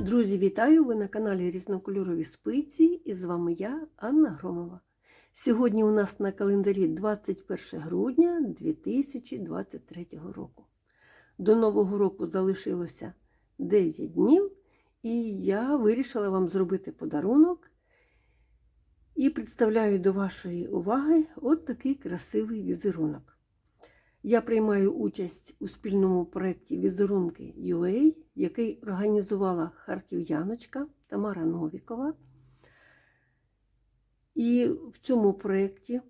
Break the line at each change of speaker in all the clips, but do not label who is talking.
Друзі, вітаю! Ви на каналі Різнокольорові спиці і з вами я, Анна Громова. Сьогодні у нас на календарі 21 грудня 2023 року. До Нового року залишилося 9 днів, і я вирішила вам зробити подарунок і представляю до вашої уваги от такий красивий візерунок. Я приймаю участь у спільному проєкті Візерунки UA, який організувала харків'яночка Тамара Новікова. І в цьому проєкті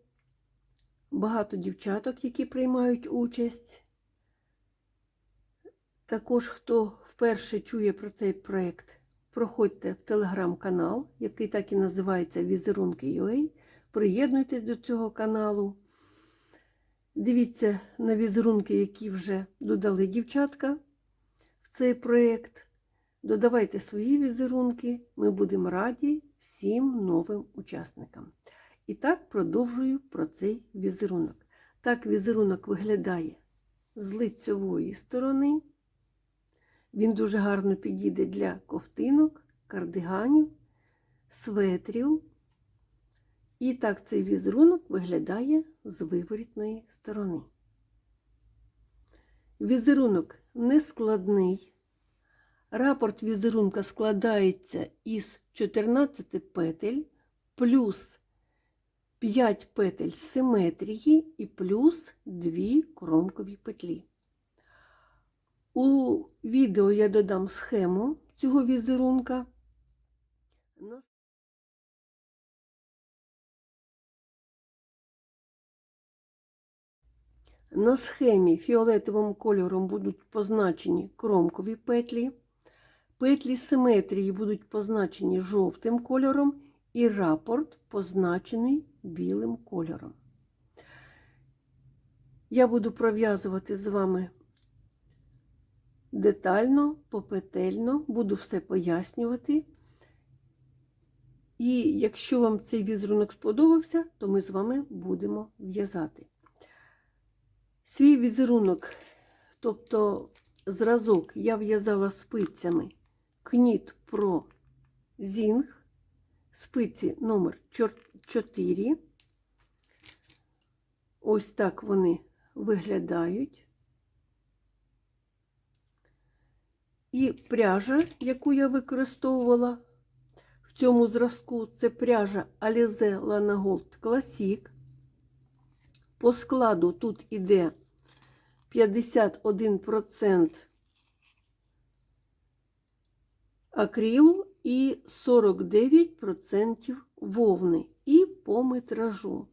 багато дівчаток, які приймають участь. Також, хто вперше чує про цей проєкт, проходьте в телеграм-канал, який так і називається Візерунки UA. Приєднуйтесь до цього каналу. Дивіться на візерунки, які вже додали дівчатка в цей проєкт. Додавайте свої візерунки, ми будемо раді всім новим учасникам. І так продовжую про цей візерунок. Так візерунок виглядає з лицьової сторони. Він дуже гарно підійде для ковтинок, кардиганів, светрів. І так цей візерунок виглядає з виворітної сторони. Візерунок нескладний. Рапорт візерунка складається із 14 петель плюс 5 петель симетрії і плюс 2 кромкові петлі. У відео я додам схему цього візерунка. На схемі фіолетовим кольором будуть позначені кромкові петлі, петлі симетрії будуть позначені жовтим кольором і рапорт позначений білим кольором. Я буду пров'язувати з вами детально, попетельно, буду все пояснювати. І якщо вам цей візерунок сподобався, то ми з вами будемо в'язати. Свій візерунок, тобто зразок, я в'язала спицями Кніт Pro Зінг, спиці номер 4. Ось так вони виглядають. І пряжа, яку я використовувала в цьому зразку, це пряжа Alize Lana Gold Classic. По складу тут іде 51% акрилу і 49% вовни. І по метражу.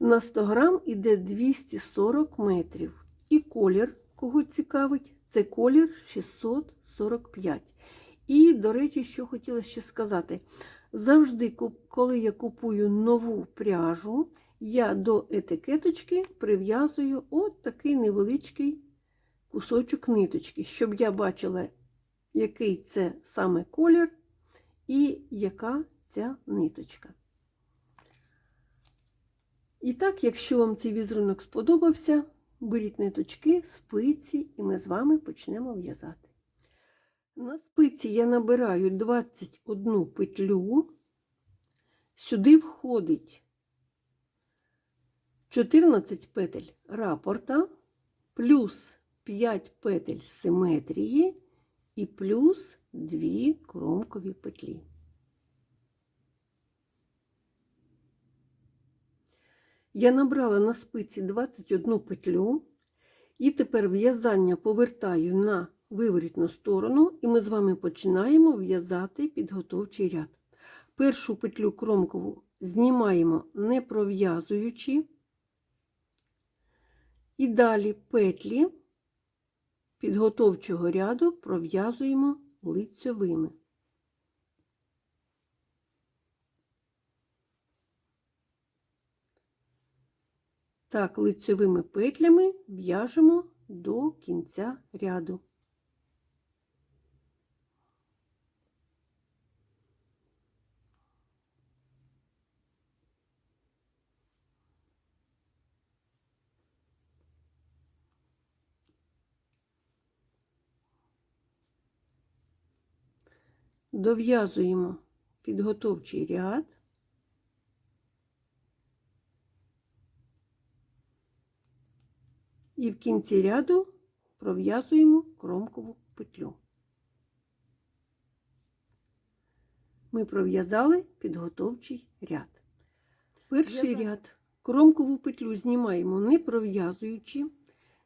На 100 грам іде 240 метрів. І колір, кого цікавить, це колір 645. І, до речі, що хотіла ще сказати. Завжди, коли я купую нову пряжу, я до етикеточки прив'язую от такий невеличкий кусочок ниточки, щоб я бачила, який це саме колір і яка ця ниточка. І так, якщо вам цей візерунок сподобався, беріть ниточки, спиці, і ми з вами почнемо в'язати. На спиці я набираю 21 петлю, сюди входить 14 петель рапорта, плюс 5 петель симетрії і плюс 2 кромкові петлі. Я набрала на спиці 21 петлю, і тепер в'язання повертаю на виворітну сторону, і ми з вами починаємо в'язати підготовчий ряд. Першу петлю кромкову знімаємо не пров'язуючи. І далі петлі підготовчого ряду пров'язуємо лицьовими. Так, лицьовими петлями в'яжемо до кінця ряду. Дов'язуємо підготовчий ряд. І в кінці ряду пров'язуємо кромкову петлю. Ми пров'язали підготовчий ряд. Перший ряд кромкову петлю знімаємо не пров'язуючи.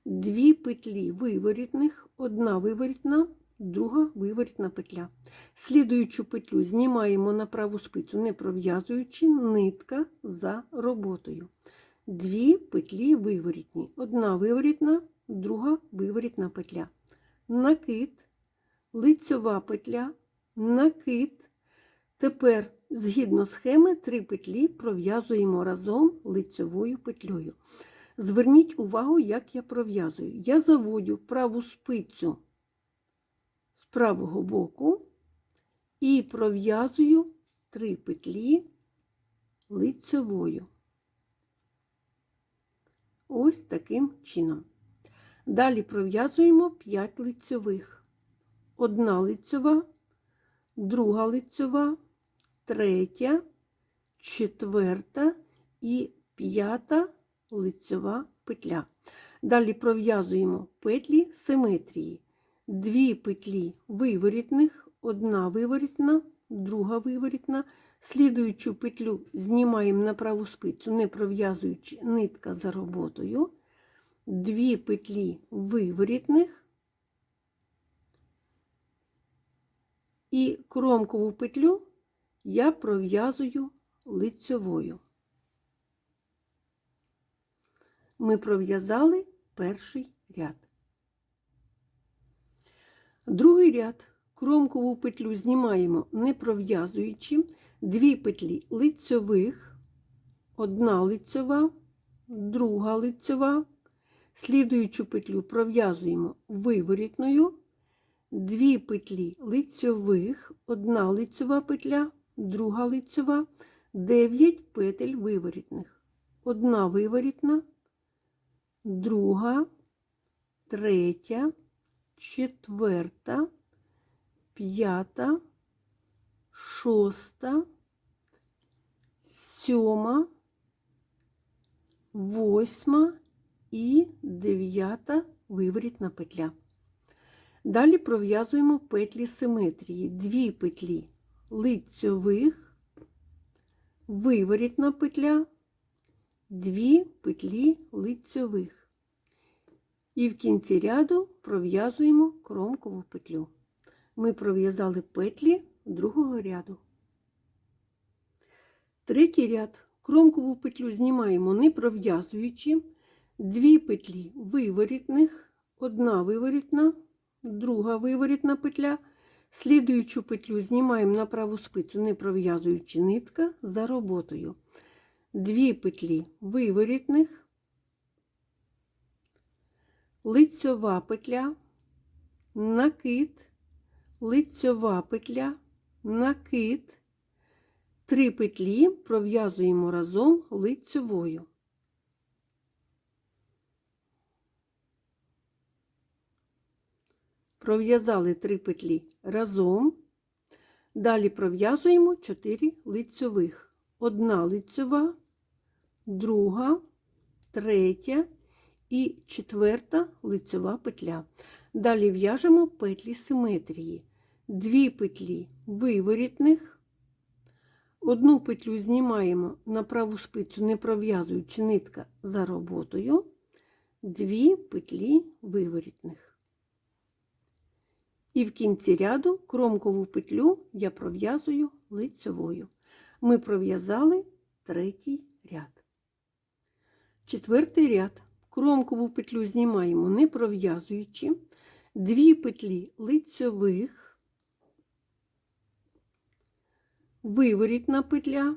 Дві петлі виворітних, одна виворітна, друга виворітна петля. Слідуючу петлю знімаємо на праву спицю, не пров'язуючи нитка за роботою. Дві петлі виворітні. Одна виворітна, друга виворітна петля. Накид, лицьова петля, накид. Тепер, згідно схеми, три петлі пров'язуємо разом лицьовою петлею. Зверніть увагу, як я пров'язую. Я заводю праву спицю з правого боку і пров'язую три петлі лицьовою. Ось таким чином. Далі пров'язуємо 5 лицьових. Одна лицьова, друга лицьова, третя, четверта і п'ята лицьова петля. Далі пров'язуємо петлі симетрії. Дві петлі виворітних, одна виворітна, друга виворітна. Слідуючу петлю знімаємо на праву спицю, не пров'язуючи нитка за роботою. Дві петлі виворітних і кромкову петлю я пров'язую лицьовою. Ми пров'язали перший ряд. Другий ряд кромкову петлю знімаємо не пров'язуючи дві петлі лицьових, одна лицьова, друга лицьова. Слідуючу петлю пров'язуємо виворітною, дві петлі лицьових, одна лицьова петля, друга лицьова, 9 петель виворітних. Одна виворітна, друга, третя, четверта, п'ята, шоста, сьома, восьма і дев'ята виворітна петля. Далі пров'язуємо петлі симетрії. Дві петлі лицьових, виворітна петля, дві петлі лицьових. І в кінці ряду пров'язуємо кромкову петлю. Ми пров'язали петлі другого ряду. Третій ряд кромкову петлю знімаємо не пров'язуючи. Дві петлі виворітних, одна виворітна, друга виворітна петля. Слідуючу петлю знімаємо на праву спицю, не пров'язуючи нитка за роботою. Дві петлі виворітних, лицьова петля, накид, лицьова петля, накид. Три петлі пров'язуємо разом лицьовою. Пров'язали три петлі разом. Далі пров'язуємо 4 лицьових. Одна лицьова, друга, третя і четверта лицьова петля. Далі в'яжемо петлі симетрії. Дві петлі виворітних. Одну петлю знімаємо на праву спицю, не пров'язуючи нитка за роботою. Дві петлі виворітних. І в кінці ряду кромкову петлю я пров'язую лицьовою. Ми пров'язали третій ряд. Четвертий ряд. Кромкову петлю знімаємо не пров'язуючи. Дві петлі лицьових, виворітна петля,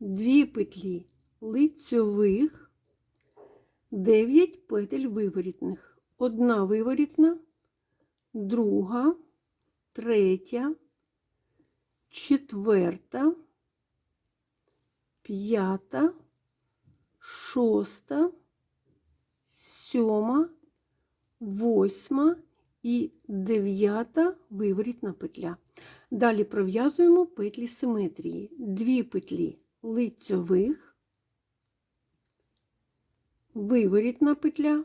дві петлі лицьових, 9 петель виворітних. одна виворітна, друга, третя, четверта, п'ята, шоста, сьома, восьма і дев'ята виворітна петля. Далі пров'язуємо петлі симетрії. Дві петлі лицьових, виворітна петля,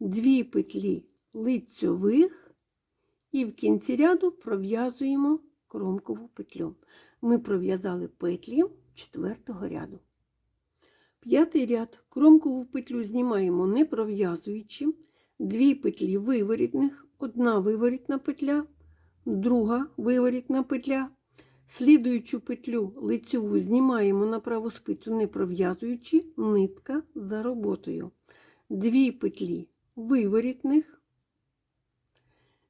дві петлі лицьових і в кінці ряду пров'язуємо кромкову петлю. Ми пров'язали петлі четвертого ряду. П'ятий ряд кромкову петлю знімаємо не пров'язуючи, дві петлі виворітних, одна виворітна петля, друга виворітна петля. Слідуючу петлю лицьову знімаємо на праву спицю, не пров'язуючи нитка за роботою. Дві петлі виворітних,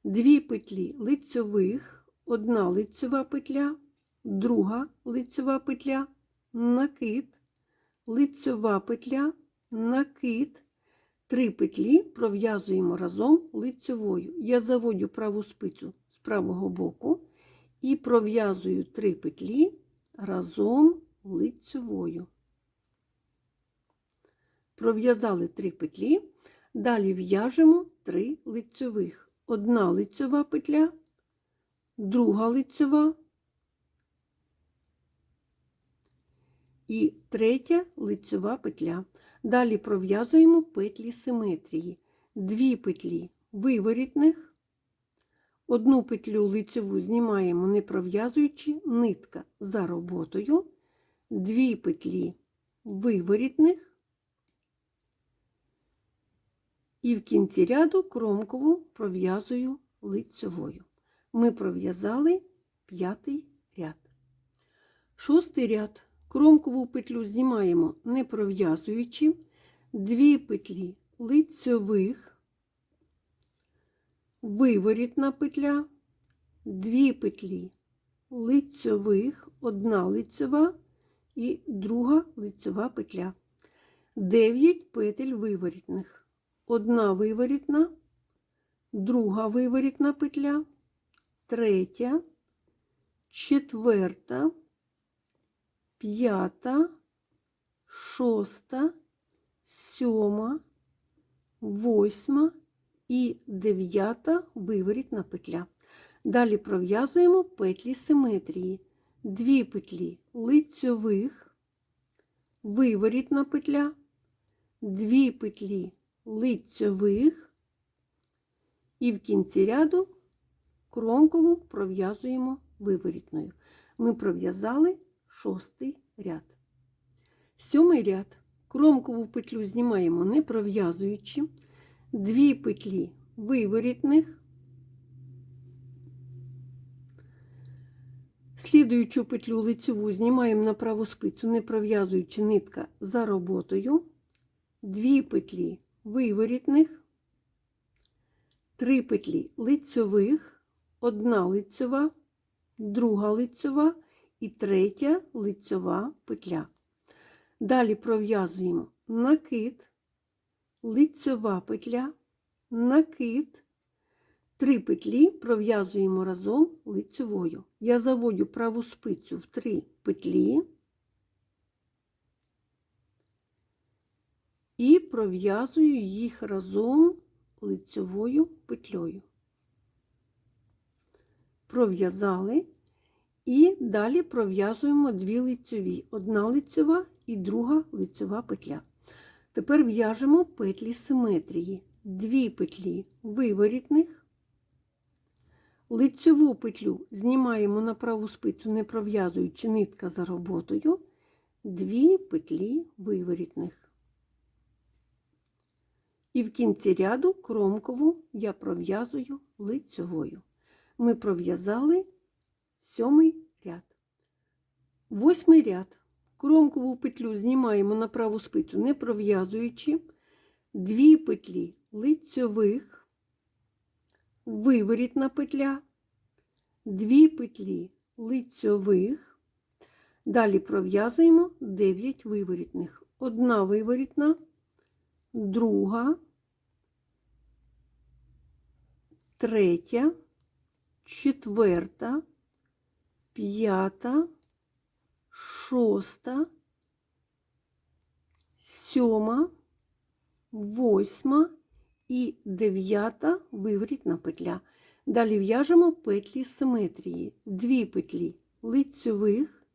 дві петлі лицьових, одна лицьова петля, друга лицьова петля, накид, лицьова петля, накид. Три петлі пров'язуємо разом лицьовою. Я заводю праву спицю з правого боку і пров'язую три петлі разом лицьовою. Пров'язали три петлі, далі в'яжемо три лицьових. Одна лицьова петля, друга лицьова і третя лицьова петля. Далі пров'язуємо петлі симетрії. Дві петлі виворітних, одну петлю лицьову знімаємо, не пров'язуючи нитка за роботою, дві петлі виворітних і в кінці ряду кромкову пров'язую лицьовою. Ми пров'язали п'ятий ряд. Шостий ряд. Кромкову петлю знімаємо не пров'язуючи, дві петлі лицьових, виворітна петля, дві петлі лицьових, одна лицьова і друга лицьова петля. Дев'ять петель виворітних. Одна виворітна, друга виворітна петля, третя, четверта п'ята, шоста, сьома, восьма і дев'ята виворітна петля. Далі пров'язуємо петлі симетрії. Дві петлі лицьових, виворітна петля, дві петлі лицьових і в кінці ряду кромкову пров'язуємо виворітною. Ми пров'язали шостий ряд. Сьомий ряд. Кромкову петлю знімаємо не пров'язуючи, дві петлі виворітних, слідуючу петлю лицьову знімаємо на праву спицю, не пров'язуючи нитка за роботою, дві петлі виворітних, три петлі лицьових, одна лицьова, друга лицьова і третя лицьова петля. Далі пров'язуємо накид, лицьова петля, накид, три петлі пров'язуємо разом лицьовою. Я заводю праву спицю в три петлі і пров'язую їх разом лицьовою петлею. Пров'язали. І далі пров'язуємо дві лицьові. Одна лицьова і друга лицьова петля. Тепер в'яжемо петлі симетрії. Дві петлі виворітних. Лицьову петлю знімаємо на праву спицю, не пров'язуючи нитка за роботою. Дві петлі виворітних. І в кінці ряду кромкову я пров'язую лицьовою. Ми пров'язали сьомий ряд. Восьмий ряд. Кромкову петлю знімаємо на праву спицю, не пров'язуючи, дві петлі лицьових, виворітна петля, дві петлі лицьових. Далі пров'язуємо 9 виворітних. Одна виворітна, друга, третя, четверта, п'ята, шоста, сьома, восьма і дев'ята виворітна петля. Далі в'яжемо петлі симетрії. Дві петлі лицьових,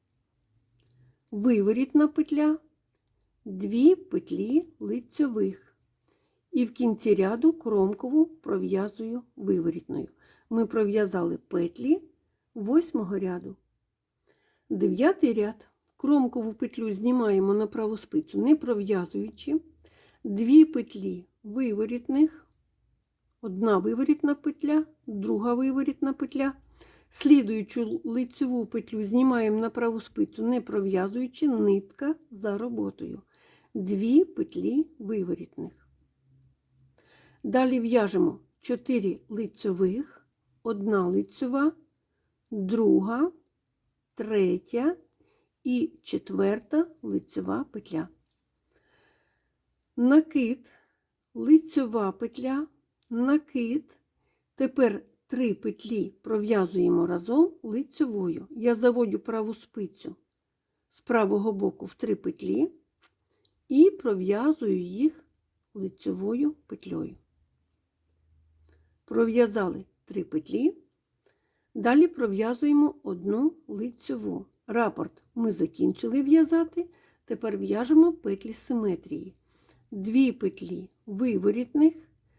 виворітна петля, дві петлі лицьових. І в кінці ряду кромкову пров'язую виворітною. Ми пров'язали петлі восьмого ряду. Дев'ятий ряд. Кромкову петлю знімаємо на праву спицю, не пров'язуючи. Дві петлі виворітних, одна виворітна петля, друга виворітна петля. Слідуючу лицеву петлю знімаємо на праву спицю, не пров'язуючи нитка за роботою. Дві петлі виворітних. Далі в'яжемо 4 лицьових, одна лицьова, друга, третя і четверта лицьова петля. Накид, лицьова петля, накид. Тепер три петлі пров'язуємо разом лицьовою. Я заводю праву спицю з правого боку в три петлі і пров'язую їх лицьовою петлею. Пров'язали три петлі. Далі пров'язуємо одну лицьову. Рапорт ми закінчили в'язати. Тепер в'яжемо петлі симетрії. Дві петлі виворітних,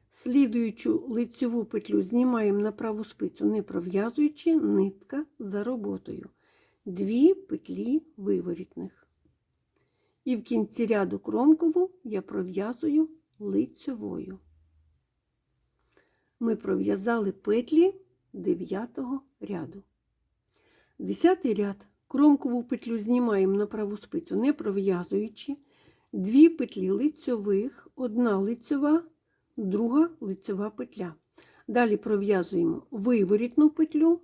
слідуючу лицьову петлю знімаємо на праву спицю, не пров'язуючи нитка за роботою. Дві петлі виворітних. І в кінці ряду кромкову я пров'язую лицьовою. Ми пров'язали петлі 9 ряду. 10 ряд кромкову петлю знімаємо на праву спицю, не пров'язуючи. Дві петлі лицьових, одна лицьова, друга лицьова петля. Далі пров'язуємо виворітну петлю,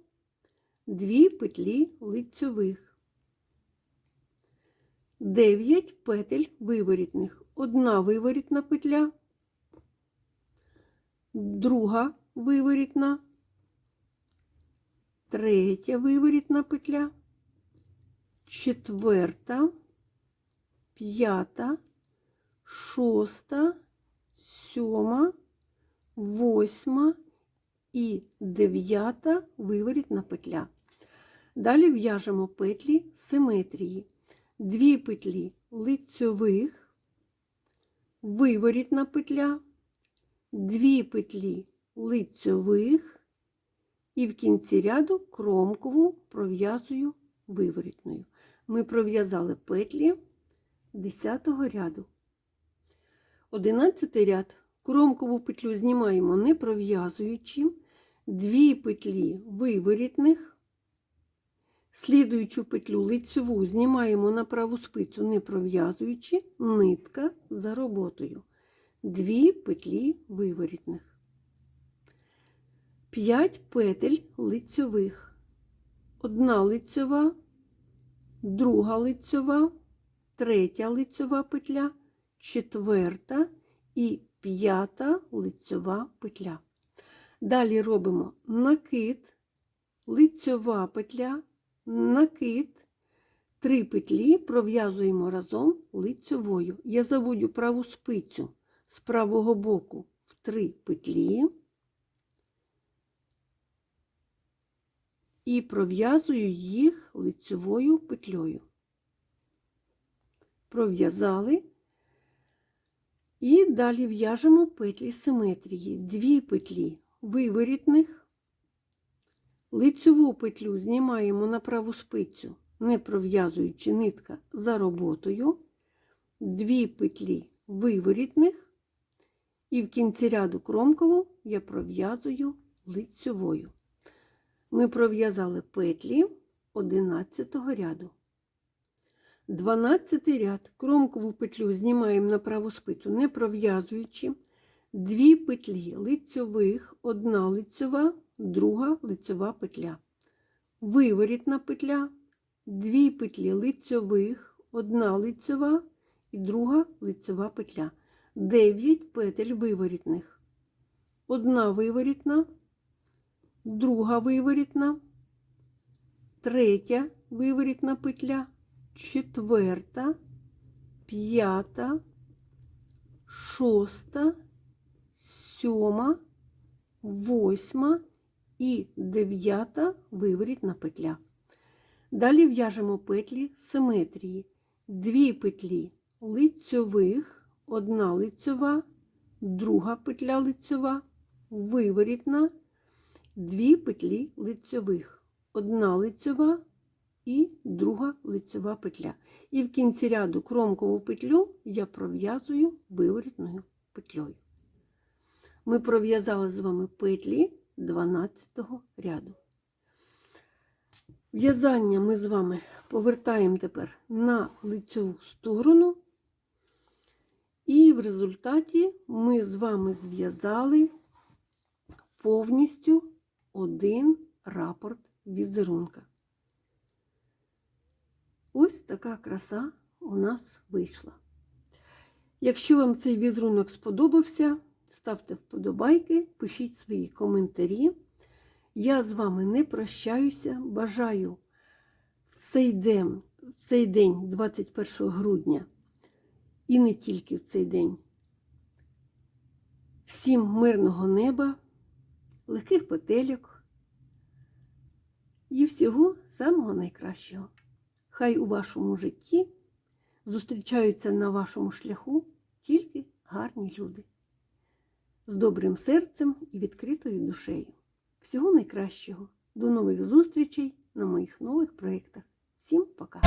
дві петлі лицьових. 9 петель виворітних. Одна виворітна петля, друга виворітна, третя виворітна петля, четверта, п'ята, шоста, сьома, восьма і дев'ята виворітна петля. Далі в'яжемо петлі симетрії. Дві петлі лицьових, виворітна петля, дві петлі лицьових і в кінці ряду кромкову пров'язую виворітною. Ми пров'язали петлі 10 ряду. 11 ряд кромкову петлю знімаємо не пров'язуючи, дві петлі виворітних, слідуючу петлю лицьову знімаємо на праву спицю, не пров'язуючи, нитка за роботою. Дві петлі виворітних. 5 петель лицьових. Одна лицьова, друга лицьова, третя лицьова петля, четверта і п'ята лицьова петля. Далі робимо накид, лицьова петля, накид, три петлі пров'язуємо разом лицьовою. Я заводю праву спицю з правого боку в три петлі і пров'язую їх лицьовою петлею. Пров'язали. І далі в'яжемо петлі симетрії. Дві петлі виворітних, лицьову петлю знімаємо на праву спицю, не пров'язуючи нитка за роботою, дві петлі виворітних, і в кінці ряду кромкову я пров'язую лицьовою. Ми пров'язали петлі 11 ряду. 12 ряд кромкову петлю знімаємо на праву спицю, не пров'язуючи, дві петлі лицьових, одна лицьова, друга лицьова петля. Виворітна петля, дві петлі лицьових, одна лицьова і друга лицьова петля. 9 петель виворітних. Одна виворітна, друга виворітна, третя виворітна петля, четверта, п'ята, шоста, сьома, восьма. І дев'ята виворітна петля. Далі в'яжемо петлі симетрії. Дві петлі лицьових, одна лицьова, друга петля лицьова, виворітна, дві петлі лицьових, одна лицьова і друга лицьова петля. І в кінці ряду кромкову петлю я пров'язую виворітною петлею. Ми пров'язали з вами петлі 12 ряду. В'язання ми з вами повертаємо тепер на лицьову сторону. І в результаті ми з вами зв'язали повністю один рапорт візерунка. Ось така краса у нас вийшла. Якщо вам цей візерунок сподобався, ставте вподобайки, пишіть свої коментарі. Я з вами не прощаюся. Бажаю в цей день, в цей день, 21 грудня, і не тільки в цей день. Всім мирного неба, легких петельок і всього самого найкращого. Хай у вашому житті зустрічаються на вашому шляху тільки гарні люди з добрим серцем і відкритою душею. Всього найкращого. До нових зустрічей на моїх нових проєктах. Всім пока!